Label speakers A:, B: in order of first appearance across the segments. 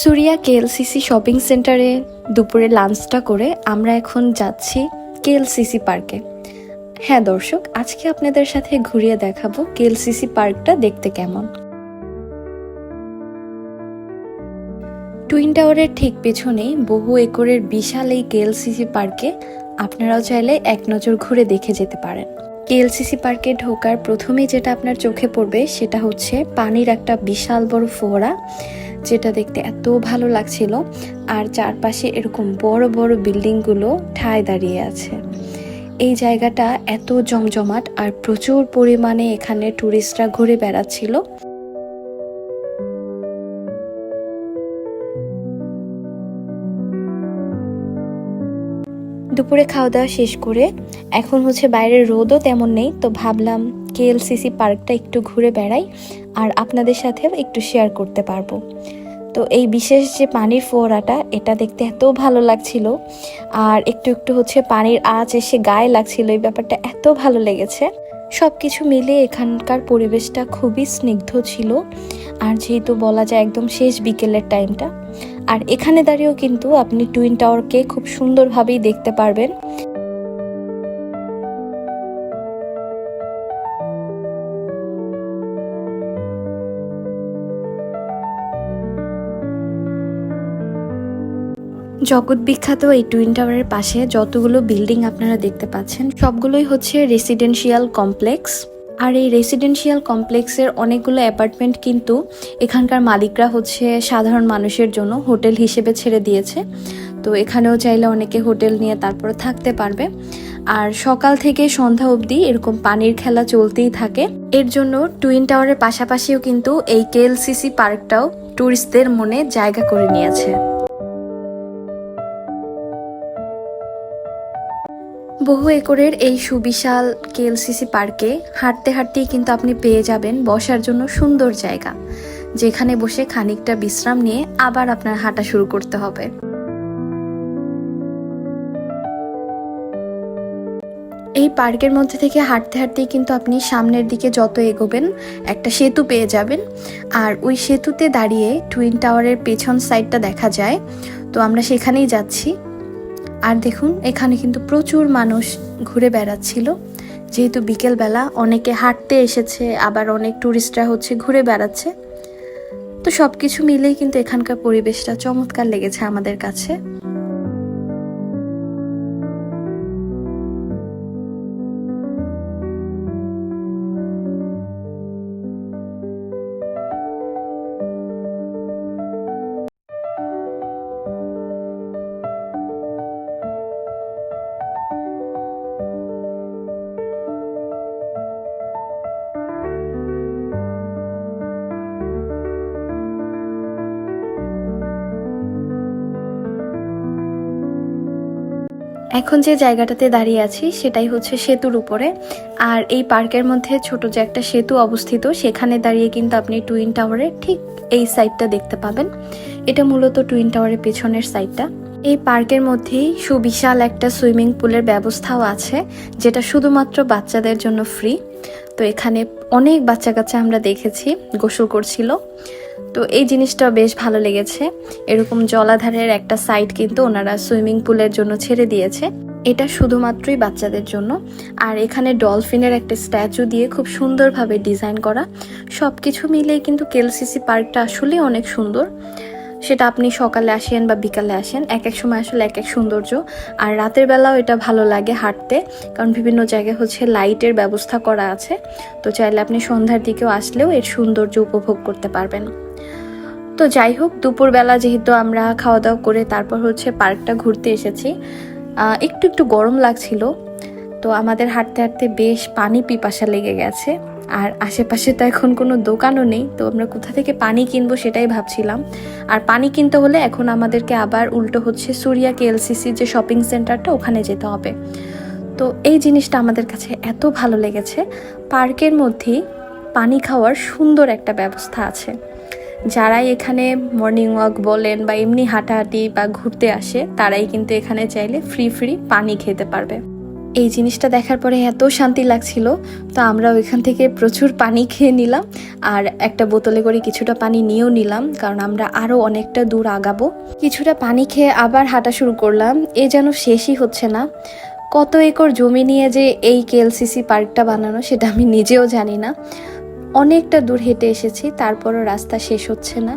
A: Surya KLCC shopping সেন্টারে দুপুরে লাঞ্চটা করে আমরা এখন যাচ্ছি কেএলসিসি পার্কে। হ্যাঁ দর্শক, আজকে আপনাদের সাথে ঘুরিয়ে দেখাবো কেএলসিসি পার্কটা দেখতে কেমন। টুইন টাওয়ারের ঠিক পেছনেই বহু একরের বিশাল এই কেএলসিসি পার্কে আপনারাও চাইলে এক নজর ঘুরে দেখে যেতে পারেন। কেএলসিসি পার্কে ঢোকার প্রথমেই যেটা আপনার চোখে পড়বে সেটা হচ্ছে পানির একটা বিশাল বড় ফোয়ারা। যেটা দেখতে এত ভালো লাগছিল। আর চারপাশে এরকম বড় বড় বিল্ডিংগুলো ঠায় দাঁড়িয়ে আছে। এই জায়গাটা এত জমজমাট আর প্রচুর পরিমাণে এখানে ট্যুরিস্টরা ঘুরে বেড়াচ্ছিল। দুপুরে খাওয়া দাওয়া শেষ করে, এখন হচ্ছে বাইরের রোদও তেমন নেই, তো ভাবলাম কেএলসিসি পার্কটা একটু ঘুরে বেড়াই আর আপনাদের সাথেও একটু শেয়ার করতে পারব। তো এই বিশেষ যে পানির ফোয়ারাটা, এটা দেখতে এত ভালো লাগছিল। আর একটু একটু হচ্ছে পানির আঁচ এসে গায়ে লাগছিল, এই ব্যাপারটা এত ভালো লেগেছে। সব কিছু মিলে এখানকার পরিবেশটা খুবই স্নিগ্ধ ছিল। আর যেহেতু বলা যায় একদম শেষ বিকেলের টাইমটা। আর এখানে দাঁড়িয়েও কিন্তু আপনি টুইন টাওয়ারকে খুব সুন্দরভাবেই দেখতে পারবেন। জগৎ বিখ্যাত এই টুইন টাওয়ারের পাশে যতগুলো বিল্ডিং আপনারা দেখতে পাচ্ছেন, সবগুলোই হচ্ছে রেসিডেন্সিয়াল কমপ্লেক্স আর এই রেসিডেন্সিয়াল কমপ্লেক্সের অনেকগুলো অ্যাপার্টমেন্ট কিন্তু এখানকার মালিকরা হচ্ছে সাধারণ মানুষের জন্য হোটেল হিসেবে ছেড়ে দিয়েছে। তো এখানেও চাইলে অনেকে হোটেল নিয়ে তারপরে থাকতে পারবে। আর সকাল থেকে সন্ধ্যা অবধি এরকম পানির খেলা চলতেই থাকে। এর জন্য টুইন টাওয়ারের পাশাপাশিও কিন্তু এই কেএলসিসি পার্কটাও ট্যুরিস্টদের মনে জায়গা করে নিয়েছে। বহু একরের এই সুবিশাল কেএলসিসি পার্কে হাঁটতে হাঁটতেই কিন্তু আপনি পেয়ে যাবেন বসার জন্য সুন্দর জায়গা, যেখানে বসে খানিকটা বিশ্রাম নিয়ে আবার আপনার হাঁটা শুরু করতে হবে। এই পার্কের মধ্যে থেকে হাঁটতে হাঁটতেই কিন্তু আপনি সামনের দিকে যত এগোবেন, একটা সেতু পেয়ে যাবেন। আর ওই সেতুতে দাঁড়িয়ে টুইন টাওয়ারের পেছন সাইডটা দেখা যায়। তো আমরা সেখানেই যাচ্ছি। আর দেখুন, এখানে কিন্তু প্রচুর মানুষ ঘুরে বেড়াচ্ছিল। যেহেতু বিকেলবেলা অনেকে হাঁটতে এসেছে, আবার অনেক ট্যুরিস্টরা হচ্ছে ঘুরে বেড়াচ্ছে। তো সব কিছু মিলেই কিন্তু এখানকার পরিবেশটা চমৎকার লেগেছে আমাদের কাছে। এখন যে জায়গাটাতে দাঁড়িয়ে আছি সেটাই হচ্ছে সেতুর উপরে। আর এই পার্কের মধ্যে ছোট যে একটা সেতু অবস্থিত, সেখানে দাঁড়িয়ে কিন্তু আপনি টুইন টাওয়ারের ঠিক এই সাইডটা দেখতে পাবেন। এটা মূলত টুইন টাওয়ারের পেছনের সাইডটা। এই পার্কের মধ্যেই সুবিশাল একটা সুইমিং পুলের ব্যবস্থাও আছে, যেটা শুধুমাত্র বাচ্চাদের জন্য ফ্রি। তো এখানে অনেক বাচ্চা কাচ্চা আমরা দেখেছি, গোসল করছিল। তো এই জিনিসটা বেশ ভালো লেগেছে। এরকম জলাধারের একটা সাইড কিন্তু ওনারা সুইমিং পুলের জন্য ছেড়ে দিয়েছে। এটা শুধুমাত্রই বাচ্চাদের জন্য। আর এখানে ডলফিনের একটা স্ট্যাচু দিয়ে খুব সুন্দরভাবে ডিজাইন করা। সব কিছু মিলে কিন্তু কেলসিসি পার্কটা আসলে অনেক সুন্দর। সেটা আপনি সকালে আসেন বা বিকালে আসেন এক এক সময় আসলে এক এক সৌন্দর্য। আর রাতের বেলাও এটা ভালো লাগে হাঁটতে, কারণ বিভিন্ন জায়গায় হচ্ছে লাইটের ব্যবস্থা করা আছে। তো চাইলে আপনি সন্ধ্যার দিকেও আসলেও এর সৌন্দর্য উপভোগ করতে পারবেন। তো যাই হোক, দুপুরবেলা যেহেতু আমরা খাওয়া দাওয়া করে তারপর হচ্ছে পার্কটা ঘুরতে এসেছি একটু একটু গরম লাগছিল। তো আমাদের হাঁটতে হাঁটতে বেশ পানি পিপাসা লেগে গেছে। আর আশেপাশে তো এখন কোনো দোকানও নেই, তো আমরা কোথা থেকে পানি কিনবো সেটাই ভাবছিলাম। আর পানি কিনতে হলে এখন আমাদেরকে আবার উল্টো হচ্ছে সুরিয়া কেএলসিসি যে শপিং সেন্টারটা, ওখানে যেতে হবে। তো এই জিনিসটা আমাদের কাছে এত ভালো লেগেছে, পার্কের মধ্যেই পানি খাওয়ার সুন্দর একটা ব্যবস্থা আছে। যারাই এখানে মর্নিং ওয়াক বলেন বা এমনি হাঁটাহাঁটি বা ঘুরতে আসে, তারাই কিন্তু এখানে চাইলে ফ্রি ফ্রি পানি খেতে পারবে। এই জিনিসটা দেখার পরে এত শান্তি লাগছিল, তো আমরা ওইখান থেকে প্রচুর পানি খেয়ে নিলাম আর একটা বোতলে করে কিছুটা পানি নিয়েও নিলাম, কারণ আমরা আরও অনেকটা দূর আগাবো। কিছুটা পানি খেয়ে আবার হাঁটা শুরু করলাম, এ যেন শেষই হচ্ছে না। কত একর জমি নিয়ে যে এই কেএলসিসি পার্কটা বানানো সেটা আমি নিজেও জানি না। অনেকটা দূর হেঁটে এসেছি, তারপরও রাস্তা শেষ হচ্ছে না।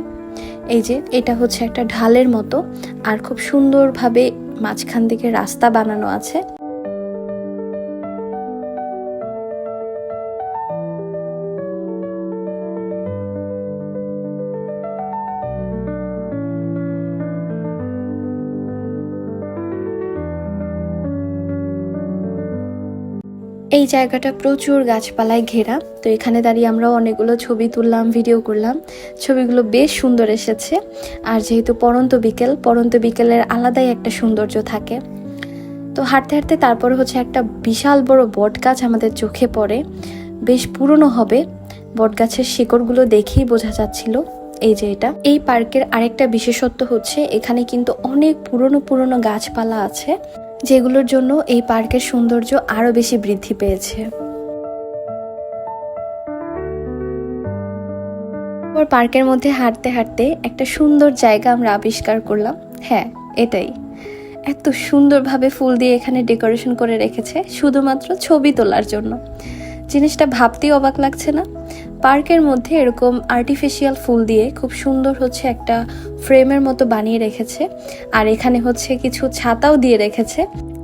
A: এই যে, এটা হচ্ছে একটা ঢালের মতো, আর খুব সুন্দরভাবে মাঝখান থেকে রাস্তা বানানো আছে। এই জায়গাটা প্রচুর গাছপালায় ঘেরা। তো এখানে দাঁড়িয়ে আমরা অনেকগুলো ছবি তুললাম ভিডিও করলাম। ছবিগুলো বেশ সুন্দর এসেছে। আর যেহেতু পরন্ত বিকেল, পরন্ত বিকেলের আলাদাই একটা সৌন্দর্য থাকে। তো হাঁটতে হাঁটতে তারপর হচ্ছে একটা বিশাল বড় বট গাছ আমাদের চোখে পড়ে। বেশ পুরনো হবে। বট গাছের শিকড়গুলো দেখেই বোঝা যাচ্ছিল এই যে এটা। এই পার্কের আরেকটা বিশেষত্ব হচ্ছে, এখানে কিন্তু অনেক পুরনো পুরনো গাছপালা আছে। যেগুলোর জন্য এই পার্কের সৌন্দর্য আরও বেশি বৃদ্ধি পেয়েছে। ওর পার্কের মধ্যে হাঁটতে হাঁটতে একটা সুন্দর জায়গা আমরা আবিষ্কার করলাম। হ্যাঁ এটাই। এত সুন্দরভাবে ফুল দিয়ে এখানে ডেকোরেশন করে রেখেছে, শুধুমাত্র ছবি তোলার জন্য। জিনিসটা ভাবতেই অবাক লাগছে না? পার্কের মধ্যে এরকম আর্টিফিশিয়াল ফুল দিয়ে খুব সুন্দর হচ্ছে একটা ফ্রেমের মতো বানিয়ে রেখেছে। আর এখানে হচ্ছে কিছু ছাতাও দিয়ে রেখেছে।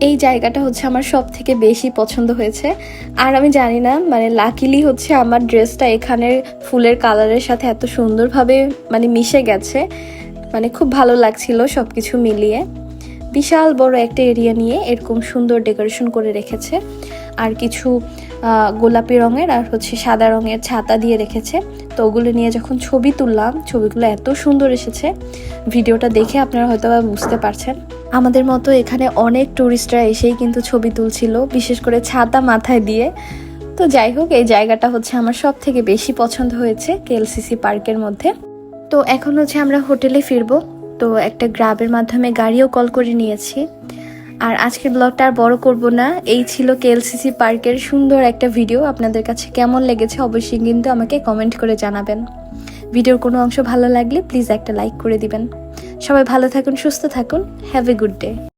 A: এই জায়গাটা হচ্ছে আমার সব থেকে বেশি পছন্দ হয়েছে। আর আমি জানি না মানে লাকিলি হচ্ছে আমার ড্রেসটা এখানের ফুলের কালারের সাথে এত সুন্দরভাবে মানে মিশে গেছে। মানে খুব ভালো লাগছিল সব কিছু মিলিয়ে। বিশাল বড় একটা এরিয়া নিয়ে এরকম সুন্দর ডেকোরেশন করে রেখেছে। আর কিছু গোলাপি রঙের আর হচ্ছে সাদা রঙের ছাতা দিয়ে রেখেছে। তো ওগুলো নিয়ে যখন ছবি তুললাম, ছবিগুলো এত সুন্দর এসেছে, ভিডিওটা দেখে আপনারা হয়তো বা বুঝতে পারছেন। আমাদের মতো এখানে অনেক টুরিস্টরা এসেই কিন্তু ছবি তুলছিল, বিশেষ করে ছাতা মাথায় দিয়ে। তো যাই হোক, এই জায়গাটা হচ্ছে আমার সব থেকে বেশি পছন্দ হয়েছে, কেএলসিসি পার্কের মধ্যে। তো এখন হচ্ছে আমরা হোটেলে ফিরবো। তো একটা গ্রাবের মাধ্যমে গাড়িও কল করে নিয়েছি। আর আজকের ব্লগটা আর বড় করব না। এই ছিল কেএলসিসি পার্কের সুন্দর একটা ভিডিও আপনাদের কাছে কেমন লেগেছে অবশ্যই কিন্তু আমাকে কমেন্ট করে জানাবেন। ভিডিওর কোনো অংশ ভালো লাগলে প্লিজ একটা লাইক করে দিবেন। সবাই ভালো থাকুন, সুস্থ থাকুন। Have a good day